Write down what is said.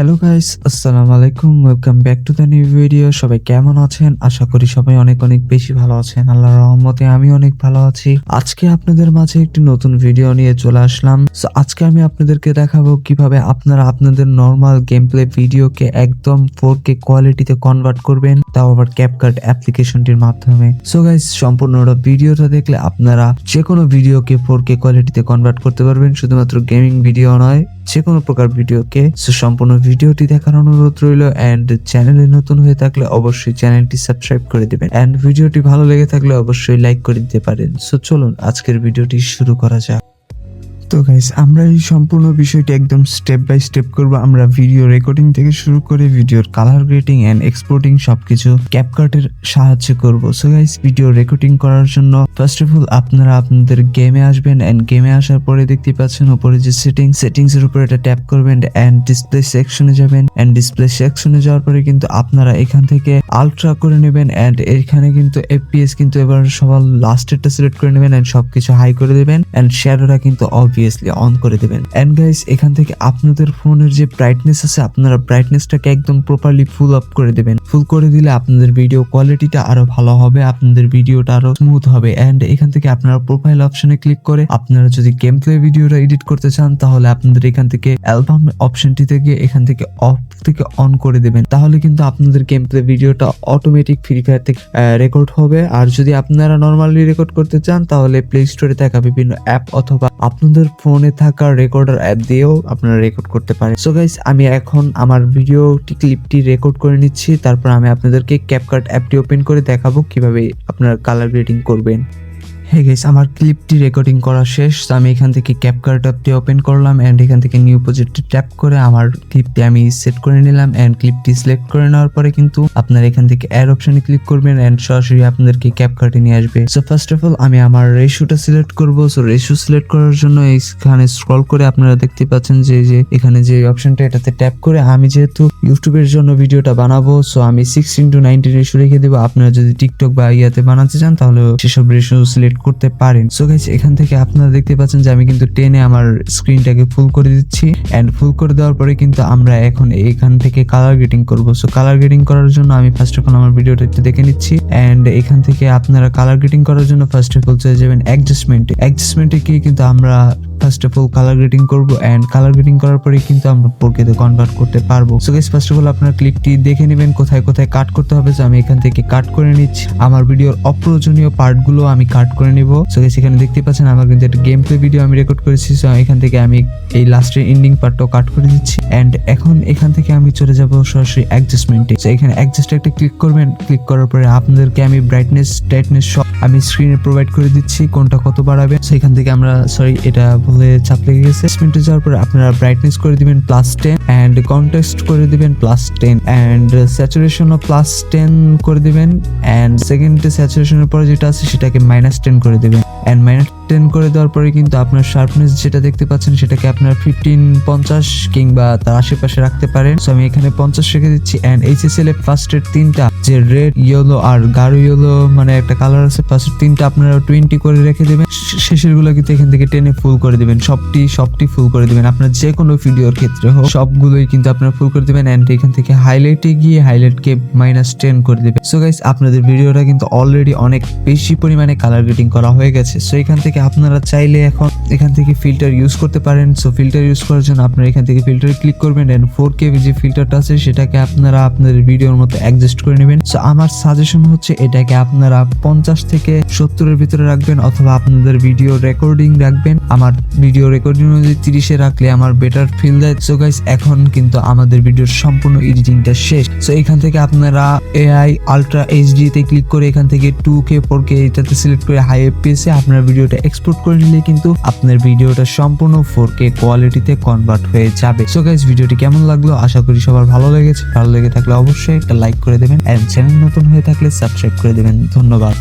Hello guys আসসালামু আলাইকুম welcome back to the new video সবাই কেমন আছেন? আশা করি সবাই অনেক অনেক বেশি ভালো আছেন। আল্লাহর রহমতে আমি অনেক ভালো আছি। আজকে আপনাদের মাঝে একটি নতুন ভিডিও নিয়ে চলে আসলাম। So, আজকে আমি আপনাদেরকে দেখাবো কীভাবে আপনারা আপনাদের নর্মাল গেম প্লে ভিডিওকে একদম ফোর কে কোয়ালিটিতে কনভার্ট করবেন তাও আবার ক্যাপকাট অ্যাপ্লিকেশনটির মাধ্যমে। সো গাইস সম্পূর্ণটা ভিডিওটা দেখলে আপনারা যে কোনো ভিডিওকে ফোর কে কোয়ালিটিতে কনভার্ট করতে পারবেন। শুধুমাত্র গেমিং ভিডিও নয়। যে কোনো প্রকার ভিডিওকে সম্পূর্ণ ভিডিওটি দেখার অনুরোধ রইল এন্ড চ্যানেলে নতুন হয়ে থাকলে অবশ্যই চ্যানেলটি সাবস্ক্রাইব করে দিবেন। এন্ড ভিডিওটি ভালো লেগে থাকলে অবশ্যই লাইক করে দিতে পারেন। সো চলুন আজকের ভিডিওটি শুরু করা যাক। তো গাইস আমরা এই সম্পূর্ণ বিষয়টি একদম স্টেপ বাই স্টেপ করব। আমরা ভিডিও রেকর্ডিং থেকে শুরু করে ভিডিওর কালার গ্রেডিং এন্ড এক্সপোর্টিং সবকিছু ক্যাপকাটের সাহায্য করব। সো গাইস ভিডিও রেকর্ডিং করার জন্য ফার্স্ট অফ অল আপনারা আপনাদের গেমে আসবেন এন্ড গেমে আসার পরে দেখতে পাচ্ছেন উপরে যে সেটিং সেটিংস এর উপরে এটা ট্যাপ করবেন এন্ড ডিসপ্লে সেকশনে যাবেন এন্ড ডিসপ্লে সেকশনে যাওয়ার পরে কিন্তু আপনারা এখান থেকে আলট্রা করে নেবেন এন্ড এখানে কিন্তু এফপিএস কিন্তু এবার সবার লাস্টেরটা সিলেক্ট করে নেবেন এন্ড সবকিছু হাই করে দেবেন এন্ড শ্যাডোটা কিন্তু অবভিয়াসলি অন করে দেবেন। এন্ড গাইস এখান থেকে আপনাদের ফোনের যে ব্রাইটনেস আছে, আপনারা ব্রাইটনেসটাকে একদম প্রপারলি ফুল আপ করে দেবেন। ফুল করে দিলে আপনাদের ভিডিও কোয়ালিটিটা আরও ভালো হবে, আপনাদের ভিডিওটা আরও স্মুথ হবে। এন্ড এখান থেকে আপনারা প্রোফাইল অপশনে ক্লিক করে আপনারা যদি গেম প্লে ভিডিওটা এডিট করতে চান, তাহলে আপনাদের এখান থেকে অ্যালবাম অপশনটিতে গিয়ে এখান থেকে অফ থেকে অন করে দেবেন। তাহলে কিন্তু আপনাদের গেম প্লে ভিডিওটা অটোমেটিক ফ্রি ফায়ার থেকে রেকর্ড হবে। আর যদি আপনারা নর্মালি রেকর্ড করতে চান, তাহলে প্লে স্টোরে থাকা বিভিন্ন অ্যাপ অথবা আপনাদের ফোনে থাকা রেকর্ডার অ্যাপ দিয়েও আপনারা রেকর্ড করতে পারেন। সো গাইস আমি এখন আমার ভিডিওটি ক্লিপটি রেকর্ড করে নিচ্ছি। তারপর আমি আপনাদেরকে ক্যাপকাট অ্যাপটি ওপেন করে দেখাবো, কীভাবে আপনারা কালার গ্রেডিং করবেন। হে গেস আমার ক্লিপটি রেকর্ডিং করা শেষ। তো আমি এখান থেকে ক্যাপকার্ট অ্যাপটি ওপেন করলাম এন্ড এখান থেকে নিউ প্রজেক্টে ট্যাপ করে আমার ক্লিপটি আমি সেট করে নিলাম অ্যান্ড ক্লিপটি সিলেক্ট করে নেওয়ার পরে কিন্তু আপনার এখান থেকে অ্যাড অপশনে ক্লিক করবেন অ্যান্ড সরাসরি আপনাদেরকে ক্যাপকার্টে নিয়ে আসবে। সো ফার্স্ট অফ অল আমি আমার রেশিওটা সিলেক্ট করব। সো রেশিও সিলেক্ট করার জন্য এইখানে স্ক্রল করে আপনারা দেখতে পাচ্ছেন যে যে এখানে যে অপশনটা এটাতে ট্যাপ করে আমি যেহেতু ইউটিউবের জন্য ভিডিওটা বানাবো সো আমি সিক্স ইন্টু নাইনটিন রেশিও রেখে দেবো। আপনারা যদি টিকটক বা ইয়াতে বানাতে চান, তাহলে সেসব রেশিও সিলেক্ট করতে পারেন। সো গাইস এখান থেকে আপনারা দেখতে পাচ্ছেন যে আমি কিন্তু টেনে আমার স্ক্রিনটাকে ফুল করে দিচ্ছি। অ্যান্ড ফুল করে দেওয়ার পরে কিন্তু আমরা এখন এখান থেকে কালার গ্রেডিং করব। সো কালার গ্রেডিং করার জন্য আমি ফার্স্ট অফ অল আমার ভিডিওটা একটু দেখে নিচ্ছি। অ্যান্ড এখান থেকে আপনারা কালার গ্রেডিং করার জন্য ফার্স্ট অফ অল চলে যাবেন অ্যাডজাস্টমেন্টে অ্যাডজাস্টমেন্টে গিয়ে কিন্তু আমরা first of all colour grading করব অ্যান্ড কালার গ্রেডিং করার পরে কিন্তু আমরা ফোরকেতে কনভার্ট করতে পারব। So guys first of all আপনার ক্লিপটি দেখে নেবেন, কোথায় কোথায় কাট করতে হবে। সো আমি এখান থেকে কাট করে নিচ্ছি। আমার ভিডিওর অপ্রয়োজনীয় পার্টগুলো আমি কাট করে নিব। সো গাইস এখানে দেখতে পাচ্ছেন, আমার কিন্তু একটা গেম প্লে ভিডিও আমি রেকর্ড করেছি। সো এখান থেকে আমি এই লাস্টের এন্ডিং পার্টটাও কাট করে দিচ্ছি। অ্যান্ড এখন এখান থেকে আমি চলে যাব সরাসরি অ্যাডজাস্টমেন্টে সো এখানে অ্যাডজাস্ট একটা ক্লিক করবেন। ক্লিক করার পরে আপনাদেরকে আমি ব্রাইটনেস টাইটনেস সব আমি স্ক্রিনে প্রোভাইড করে দিচ্ছি। কোনটা কত বাড়াবে? সেখান থেকে আমরা সরি এটা বলে চাপ লেগে গেছে। মিনিটে যাওয়ার পর আপনারা ব্রাইটনেস করে দিবেন প্লাস টেন অ্যান্ড কন্টেস্ট করে দিবেন প্লাস টেন অ্যান্ড স্যাচুরেশনও প্লাস টেন করে দিবেন অ্যান্ড সেকেন্ড স্যাচুরেশনের পরে যেটা আছে সেটাকে মাইনাস টেন করে দিবেন অ্যান্ড মাইনাস টেন করে দেওয়ার পরে কিন্তু আপনার শার্পনেস যেটা দেখতে পাচ্ছেন সেটাকে আপনার ফিফটিন পঞ্চাশ কিংবা তার আশেপাশে রাখতে পারেন। সো আমি এখানে পঞ্চাশ রেখে দিচ্ছি অ্যান্ড এইচএসএল এর ফার্স্টের তিনটা, যে রেড ইয়েলো আর গাঢ় ইয়েলো মানে একটা কালার আছে ফার্স্টের তিনটা আপনারা টোয়েন্টি করে রেখে দেবেন। শেষেরগুলো কিন্তু এখান থেকে টেনে ফুল করে দিবেন। সবটি সবটি ফুল করে দিবেন। আপনার যে কোনো ভিডিওর ক্ষেত্রে হোক, সবগুলোই কিন্তু আপনারা ফুল করে দিবেন অ্যান্ড এখান থেকে হাইলাইটে গিয়ে হাইলাইটকে মাইনাস টেন করে দিবেন। সো গাইস আপনাদের ভিডিওটা কিন্তু অলরেডি অনেক বেশি পরিমাণে কালার গ্রেডিং করা হয়ে গেছে। সো এখান থেকে আপনারা চাইলে এখন এখান থেকে ফিল্টার ইউজ করতে পারেন। সো ফিল্টার ইউজ করার জন্য আপনারা এখান থেকে ফিল্টার ক্লিক করবেন এন্ড ফোর কে যে ফিল্টারটা আছে, সেটাকে আপনারা আপনাদের ভিডিওর মতো অ্যাডজাস্ট করে নেবেন। সো আমার সাজেশন হচ্ছে এটাকে আপনারা পঞ্চাশ থেকে সত্তরের ভিতরে রাখবেন অথবা আপনাদের ভিডিও রেকর্ডিং রাখবেন। আমার ভিডিও রেকর্ডিং অনুযায়ী তিরিশে রাখলে আমার বেটার ফিল দেয়। সো গাইস এখন কিন্তু আমাদের ভিডিওর সম্পূর্ণ এডিটিংটা শেষ। সো এখান থেকে আপনারা এআই আলট্রা এইচডি তে ক্লিক করে এখান থেকে টু কে ফোর কে এটাতে সিলেক্ট করে হাই এফপিএস আপনার ভিডিওটা এক্সপোর্ট করে নিলে কিন্তু আপনার ভিডিওটা সম্পূর্ণ ফোর কে কোয়ালিটিতে কনভার্ট হয়ে যাবে। সো গাইজ ভিডিওটি কেমন লাগল? আশা করি সবার ভালো লেগেছে। ভালো লেগে থাকলে অবশ্যই একটা লাইক করে দেবেন। এন্ড চ্যানেল নতুন হয়ে থাকলে সাবস্ক্রাইব করে দেবেন। ধন্যবাদ।